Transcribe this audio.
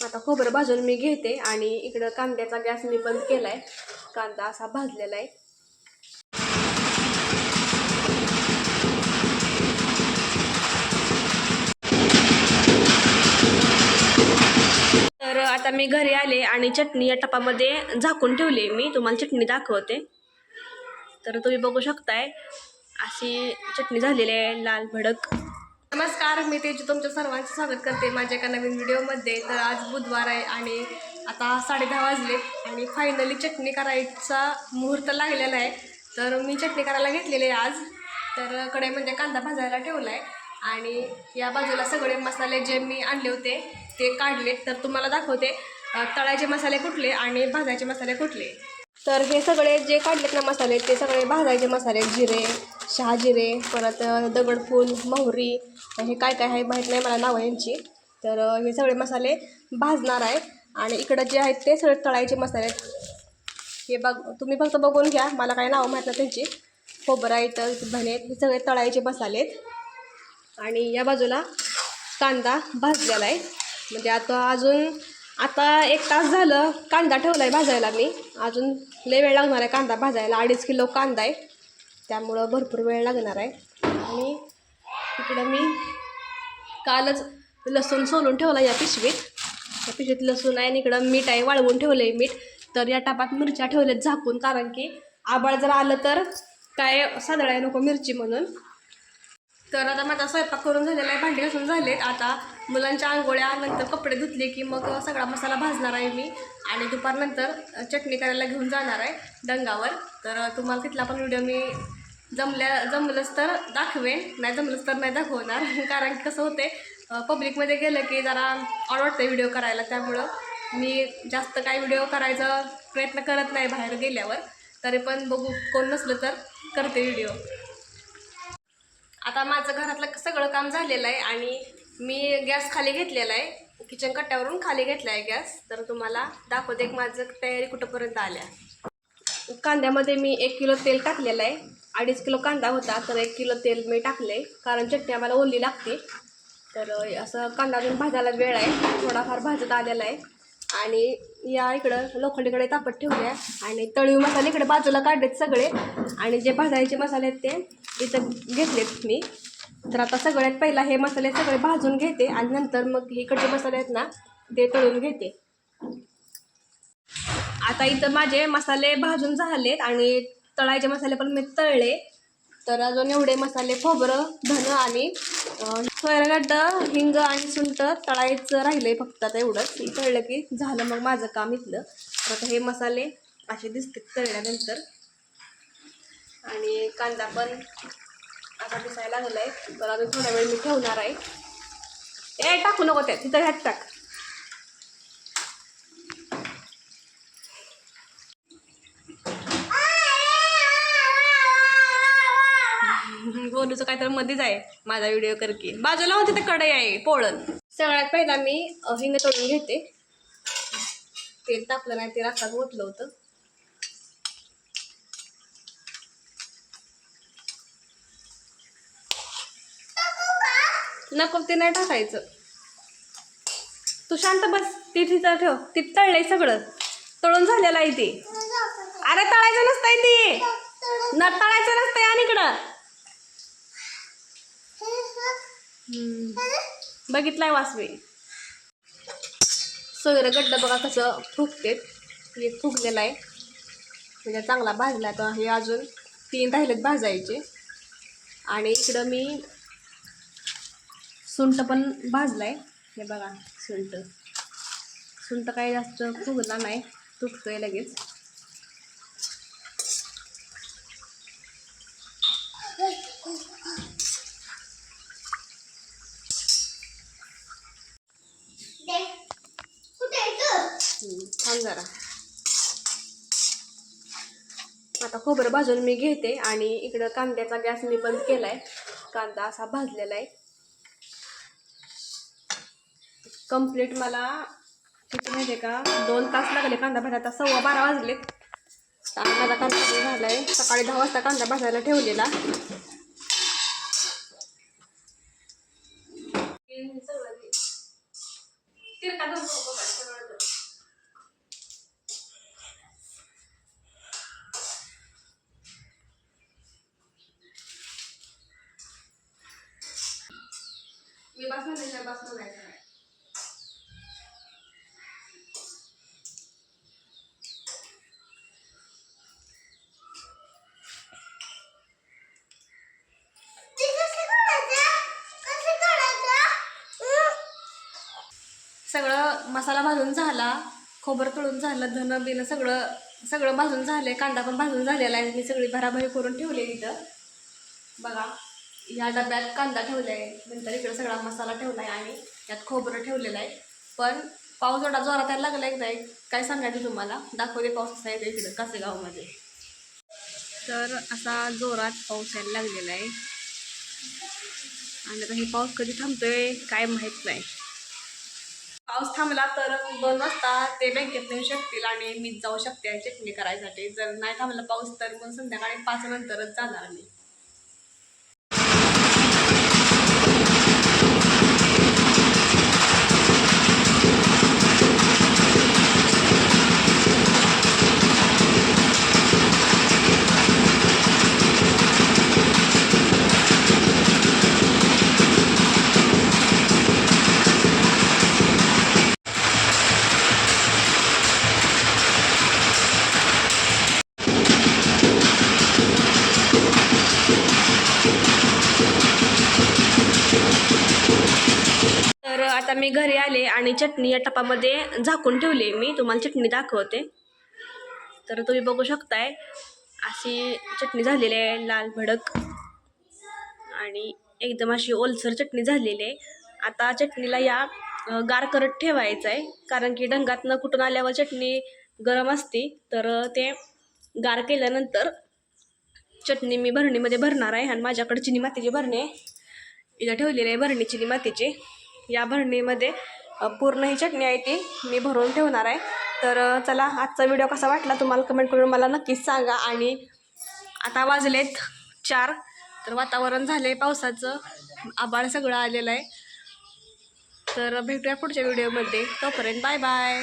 आता खोबरं भाजून मी घेते आणि इकडं कांद्याचा गॅस मी बंद केलाय. कांदा असा भाजलेला आहे. तर आता मी घरी आले आणि चटणी या टपामध्ये झाकून ठेवली मी. तुम्हाला चटणी दाखवते. तर तुम्ही बघू शकताय अशी चटणी झालेली आहे लाल भडक. नमस्कार मी तेजू. तुमच्या सर्वांचं स्वागत करते माझ्या एका नवीन व्हिडिओमध्ये. तर आज बुधवार आहे आणि आता साडे दहा वाजले आणि फायनली चटणी करायचा मुहूर्त लागलेला आहे. तर मी चटणी करायला घेतलेली आहे आज. तर कडे म्हणजे कांदा भाजायला ठेवला आहे आणि या बाजूला सगळे मसाले जे मी आणले होते ते काढले तर तुम्हाला दाखवते तळायचे मसाले कुठले आणि भाजायचे मसाले कुठले. तर हे सगळे जे काढलेत ना मसाले ते सगळे भाजायचे मसाले जिरे शहाजिरे परत दगडफूल मोहरी हे काय काय आहे माहीत नाही मला नावं यांची. तर हे सगळे मसाले भाजणार आहे. आणि इकडं जे आहेत ते सगळे तळायचे मसाले आहेत. हे बघ तुम्ही फक्त बघून घ्या. मला काय नावं माहीत नाही त्यांची. खोबरा इतर धने हे सगळे तळायचे मसाले आहेत. आणि या बाजूला कांदा भाजलेला आहे. म्हणजे आता अजून आता एक तास झालं कांदा ठेवला आहे भाजायला मी अजून लय वेळ लागणार आहे कांदा भाजायला. अडीच किलो कांदा आहे. त्यामुळं भरपूर वेळ लागणार आहे. आणि इकडं मी कालच लसूण सोलून ठेवला या पिशवीत. या पिशवीत लसूण आहे आणि इकडं मीठ आहे वाळवून ठेवलं आहे मीठ. तर या टापात मिरच्या ठेवल्यात झाकून कारण की आबाळ जर आलं तर काय सादळाय नको मिरची म्हणून. तर आता माझा स्वयंपाक करून झालेला आहे भांडी घासून झालेत. आता मुलांच्या आंघोळ्या नंतर कपडे धुतले की मग सगळा मसाला भाजणार आहे मी. आणि दुपारनंतर चटणी करायला घेऊन जाणार आहे डंगावर तर तुम्हाला तिथला पण व्हिडिओ मी जमल्या जमलंच तर दाखवेन. नाही जमलंच तर नाही दाखवणार. कारण की कसं होते पब्लिकमध्ये गेलं की जरा ऑड वाटतं व्हिडिओ करायला. त्यामुळं मी जास्त काही व्हिडिओ करायचा प्रयत्न करत नाही बाहेर गेल्यावर. तरी पण बघू कोण नसलं तर करते व्हिडिओ आता माझं घरातलं सगळं काम झालेलं आहे आणि मी गॅस खाली घेतलेला आहे. किचन कट्ट्यावरून खाली घेतला आहे गॅस. तर तुम्हाला दाखवते एक माझं तयारी कुठंपर्यंत आल्या. कांद्यामध्ये मी एक किलो तेल टाकलेलं आहे. अडीच किलो कांदा होता तर एक किलो तेल मी टाकले. कारण चटणी आम्हाला ओली लागते. तर असं कांदा अजून भाजायला वेळ आहे. थोडाफार भाजत आलेला आहे. आणि या इकडं लोखंडीकडे तापत ठेवल्या आणि तळीव मसाले इकडे बाजूला काढलेत सगळे. आणि जे भाजायचे मसाले आहेत ते इथं घेतलेत मी. तर आता सगळ्यात पहिला हे मसाले सगळे भाजून घेते आणि नंतर मग इकडचे मसाले आहेत ना ते तळून घेते. आता इथं माझे मसाले भाजून झालेत आणि तळायचे मसाले पण मी तळले. तर अजून एवढे मसाले खोबरं धन आणि अं, हिंग आणि सुंट तळायचं राहिलंय फक्त आता एवढंच. हे तळलं की झालं मग माझं काम इथलं. तर आता हे मसाले असे दिसतात तळल्यानंतर. आणि कांदा पण आता दिसायला लागलाय. तर अजून थोडा वेळ मी ठेवणार आहे. ए टाकू नको त्या तिथं ह्यात टाक. काहीतरी काय तर मध्येच आहे माझा व्हिडिओ कर की बाजूला होती तर कढई आहे पोळण. सगळ्यात पहिला मी हिंग तळून घेते. तेल तापलं नाही ते रास्तात ओतलं होतं. नको ते नाही टाकायचं. तू शांत बस ती तिथं ठेव. ती तळलंय सगळं. तळून झालेलं आहे ते. अरे तळायचं नसतंय ते. न तळायचं नसतंय आणि इकडं. बघितलाय वासवे. सगळं गड्ड बघा कसं फुगते हे फुगलेला आहे. म्हणजे चांगला भाजला तर हे अजून तीन राहिलेत भाजायचे. आणि इकडं मी सुंठ पण भाजलाय. हे बघा सुंट. सुंट काही जास्त फुगला नाही. तुटतोय लगेच. थांब जरा. आता खोबरं भाजून मी घेते आणि इकडं कांद्याचा गॅस मी बंद केलाय. कांदा असा भाजलेला आहे. कंप्लीट मला किती माहिती आहे का? दोन तास लागले कांदा भाजायला. आता सव्वा बारा वाजलेत. आणि माझा कांदा झाला झालाय. सकाळी दहा वाजता कांदा भाजायला ठेवलेला. तिरका मी बस नाही जायचं आहे सगळं मसाला भाजून झाला खोबरं तळून झालं धन बिन सगळं सगळं भाजून झालंय कांदा पण भाजून झालेला आहे. मी सगळी भराभरी करून ठेवले इथं. बघा. ह्या डब्यात कांदा ठेवला आहे नंतर इकडे सगळा मसाला ठेवला आहे आणि यात खोबरं ठेवलेलं आहे. पण पाऊस एवढा जोरात यायला लागला एकदा एक काय सांगायचं तुम्हाला? दाखवते पाऊस कसा येतो इकडं कासेगावमध्ये तर असा जोरात पाऊस यायला लागलेला आहे. आणि आता हे पाऊस कधी थांबतोय काय माहीत नाही. पाऊस थांबला तर दोन वाजता ते बँकेत येऊ शकतील आणि मी जाऊ शकते चटणी करायसाठी. जर नाही थांबला पाऊस तर मग संध्याकाळी पाच नंतरच जाणार मी. आता मी घरी आले आणि चटणी या टपामध्ये झाकून ठेवली मी. तुम्हाला चटणी दाखवते. तर तुम्ही बघू शकताय अशी चटणी झालेली आहे लाल भडक. आणि एकदम अशी ओलसर चटणी झालेली आहे. आता चटणीला या गार करत ठेवायचं आहे कारण की ढंगातनं कुठून आल्यावर चटणी गरम असते. तर ते गार केल्यानंतर चटणी मी भरणीमध्ये भरणार आहे आणि माझ्याकडे चिनी मातीची भरणी आहे. इथं ठेवलेली आहे भरणी चिनी मातीची. या भरणीमध्ये पूर्ण ही चटणी आहे ती मी भरून ठेवणार आहे. तर चला आजचा व्हिडिओ कसा वाटला तुम्हाला कमेंट करून मला नक्कीच सांगा. आणि आता वाजलेत चार तर वातावरण झालं आहे पावसाचं. आबाळ सगळं आलेलं आहे. तर भेटूया पुढच्या व्हिडिओमध्ये. तोपर्यंत बाय बाय